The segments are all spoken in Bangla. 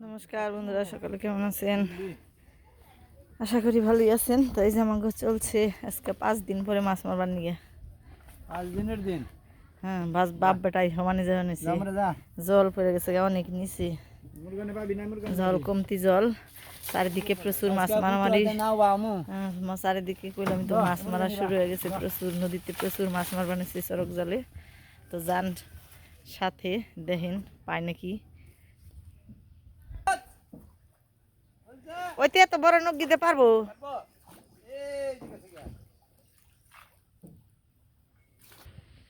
নমস্কার বন্ধুরা সকালে কেমন আছেন? আশা করি ভালোই আছেন। তো এই যে আমাকে চলছে আজকে পাঁচ দিন পরে মাছ মারবার নিয়ে। পাঁচ দিনের দিন? হ্যাঁ বাস বাপ বেটাই সমানে যাওয়া নিছি। জল পড়ে গেছে অনেক নিছি। জল কমতি জল। চারিদিকে প্রচুর মাছ মারামারি। হ্যাঁ, চারিদিকে কইলাম তো মাছ মারা শুরু হয়ে গেছে প্রচুর নদীতে প্রচুর মাছ মারবার নিছি সড়ক জলে। তো যান সাথে দেখেন পায় নাকি? ওইতে এত বড় নখ দিতে পারব?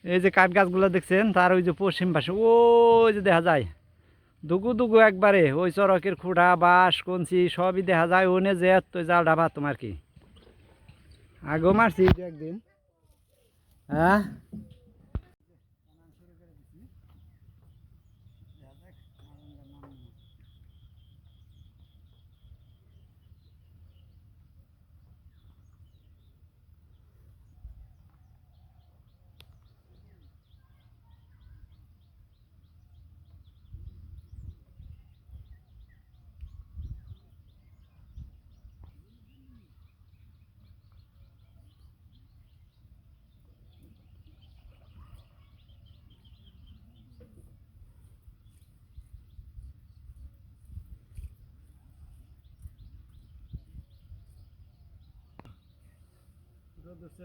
এই যে কাঠ গাছগুলো দেখছেন তার ওই যে পশ্চিম পাশে ওই যে দেখা যায়। দুগু দুগু একবারে ওই চরকের খুঁড়া বাঁশ কঞ্চি সবই দেখা যায়। ওনে যে তো জাল ডাবা তোমার কি। আগেও মারছি। একদিন। হ্যাঁ?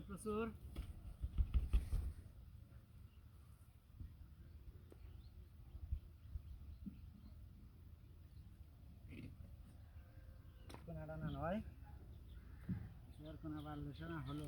প্রচুর। কোনাটা না নয়। কোনা বাড়লে না হলো?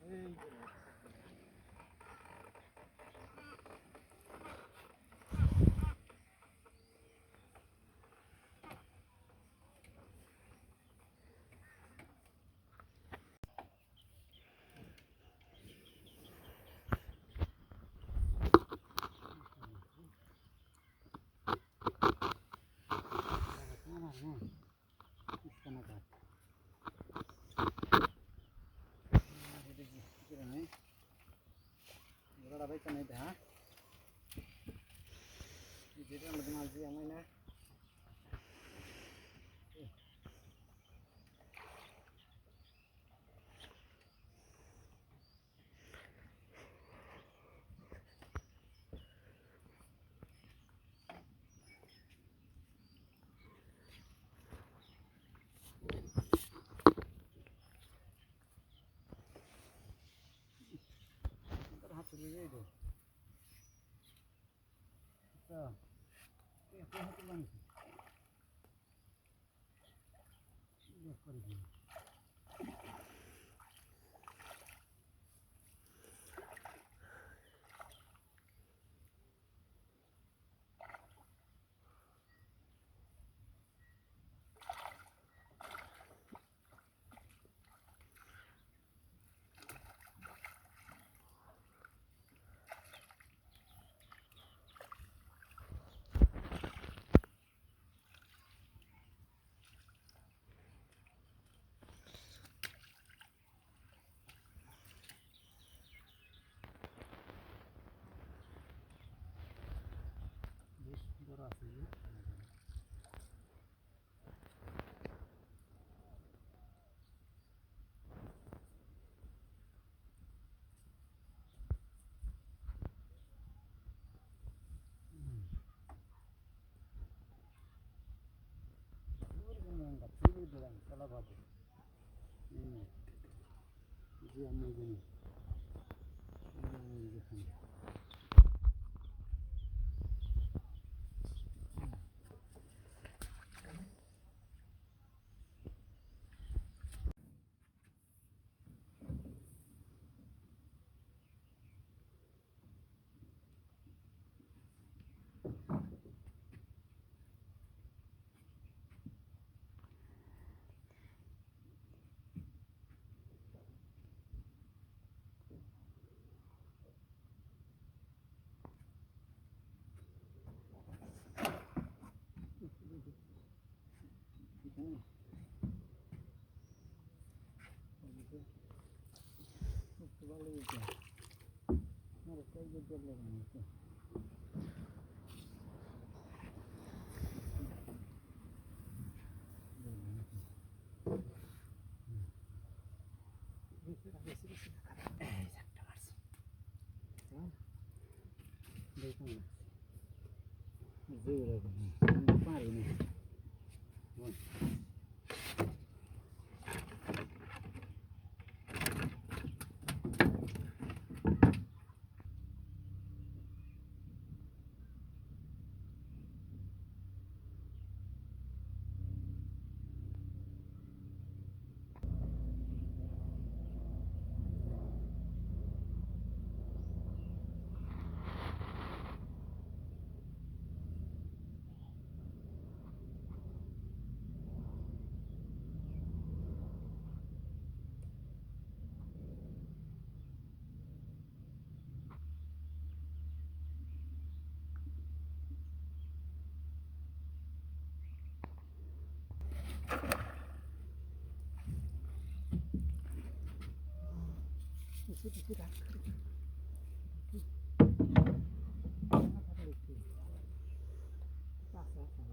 অন্যান্য বুহা বদ্ধ সময় দুপুরে ওই চালাইছি না হাত ก็ได้ยิน Thank you. Велике. Ну, розкажу добре ранку. Zero. Não parei, né? Bom.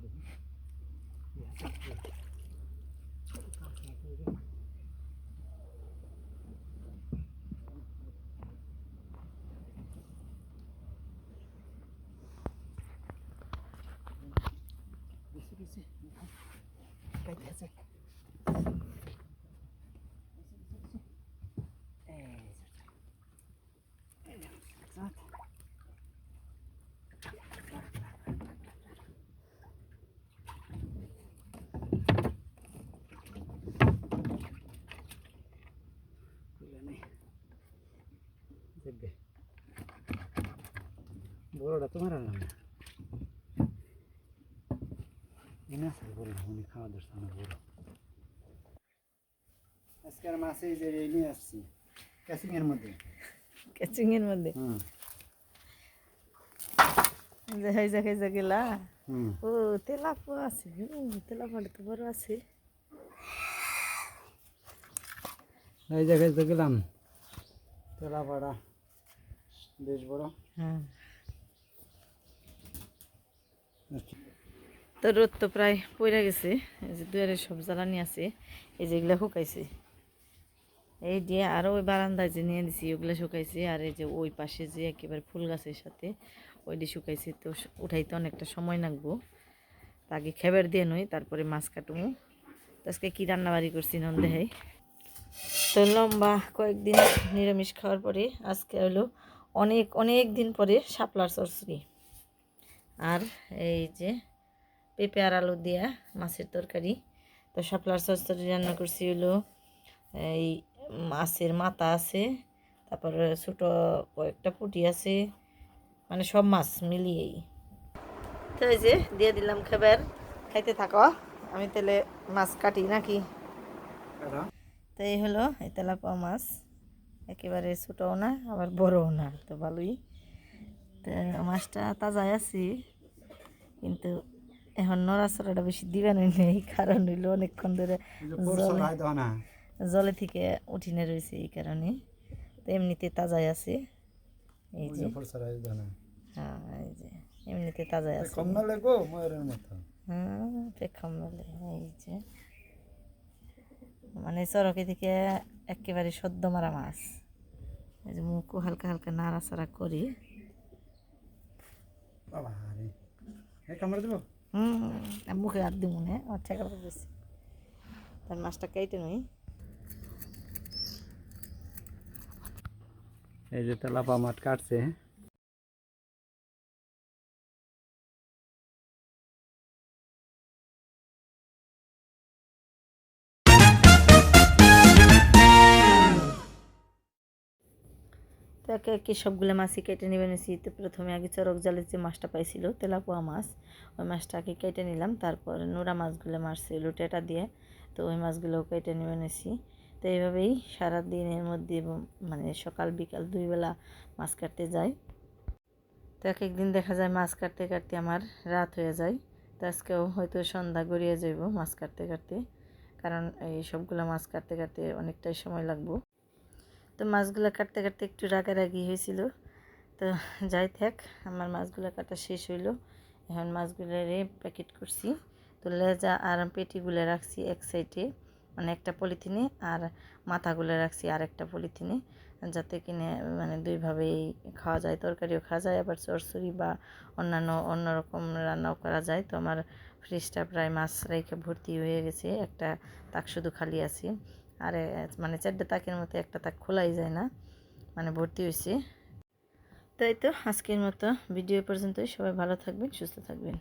Yeah, that's good. বড়টা তোমার আনলাম না এনে আছে বড় উনি খাওয়া দরছে আমার বড়। আজকের মাসে যে নিয়ে আসছি ক্যাসিং এর মধ্যে। ক্যাচিং এর মধ্যে? হুম। যে হাইজা খাইজা গেলা হুম। ও তেলাপো আছে তেলাপোটা তো বড় আছে। এই জায়গায় তো গেলাম তেলা পাড়া বেশ বড়। হ্যাঁ। তো রোদ তো প্রায় পড়ে গেছে। এই যে দুয়ারে সব জ্বালানি আছে, এই যে এগুলা শুকাইছে। এই দিয়ে আরও ওই বারান্দায় যে নিয়ে দিছি, ওগুলো শুকাইছে। আর এই যে ওই পাশে যে একেবারে ফুল গাছের সাথে ওইটি শুকাইছে, তো উঠাইতে অনেকটা সময় লাগবো। আগে খেবার দিয়ে নই, তারপরে মাছ কাটবো তো আজকে কী রান্নাবাড়ি করছি নন্দেহাই তো লম্বা কয়েকদিন নিরামিষ খাওয়ার পরে আজকে হলো অনেক অনেক দিন পরে শাপলার চরচড়ি আর এই যে পেঁপে আর আলু দিয়া মাছের তরকারি। তো শাপলার চরচড়ি রান্না করছি হলো এই মাছের মাথা আছে তারপরে ছোটো কয়েকটা পুঁটি আছে মানে সব মাছ মিলিয়েই। তো এই যে দিয়ে দিলাম খাবার খাইতে থাকো। আমি তাহলে মাছ কাটি নাকি? তো এই হলো এই তেলাপোয়া মাছ। একেবারে ছোটও না আবার বড়ও না তো ভালোই। তো মাছটা তাজাই আছি। কিন্তু এখন নড়াচড়াটা বেশি দিবেন নেই কারণ হইল অনেকক্ষণ ধরে জলে থেকে উঠিনে রয়েছে এই কারণে। তো এমনিতে তাজাই আছে। এই যে হ্যাঁ এই যে এমনিতে তাজাই আছে। কম না লেগো ময়ূরের মতো। হ্যাঁ এই যে। মানে চরকে থেকে একেবারে সদ্য মারা মাছ। এই যে মুখও হালকা হালকা নাড়াচাড়া করি। বাবা এই কামড় দেবো? হুম আর মুখে হাত দিব মনে হয় আমার ঠেকা পড়েছে তার মাছটা কেটে নই। এই যে তেলাপা মাঠ কাটছে তো একে একে সবগুলো মাছই কেটে নিবে নিছি তো প্রথমে আগে চরক জালের যে মাছটা পাইছিল, তেলাপোয়া মাছ, ওই মাছটাকে কেটে নিলাম, তারপর নোরা মাছগুলো মারছিল টেটা দিয়ে, তো ওই মাছগুলো কেটে নিবে নিছি তো এইভাবেই সারা দিনের মধ্যে মানে সকাল, বিকাল দুই বেলা মাছ কাটতে যাই। তো এক একদিন দেখা যায় মাছ কাটতে কাটতে আমার রাত হয়ে যায়। তো আজকেও হয়তো সন্ধ্যা গড়িয়ে যাইব মাছ কাটতে কাটতে, কারণ এই সবগুলো মাছ কাটতে কাটতে অনেকটাই সময় লাগবো। তো মাছগুলো কাটতে কাটতে একটু রাগারাগি হয়েছিল। তো যাই থাক, আমার মাছগুলো কাটা শেষ হইল। এখন মাছগুলোরে প্যাকেট করছি। তো লেজা আর পেটিগুলো রাখছি এক সাইডে মানে একটা পলিথিনে আর মাথাগুলো রাখছি আর একটা পলিথিনে, যাতে কিনে মানে দুইভাবেই খাওয়া যায়। তরকারিও খাওয়া যায়, আবার চরচড়ি বা অন্যান্য, অন্যরকম রান্নাও করা যায়। তো আমার ফ্রিজটা প্রায় মাছ রেখে ভর্তি হয়ে গেছে। একটা তাক শুধু খালি আছে। আর মানে চারটে তাকের মতো একটা তাক খোলাই যায় না। মানে ভর্তি হয়েছি। তাই তো, আজকের মতো ভিডিও পর্যন্তই। সবাই ভালো থাকবেন, সুস্থ থাকবেন।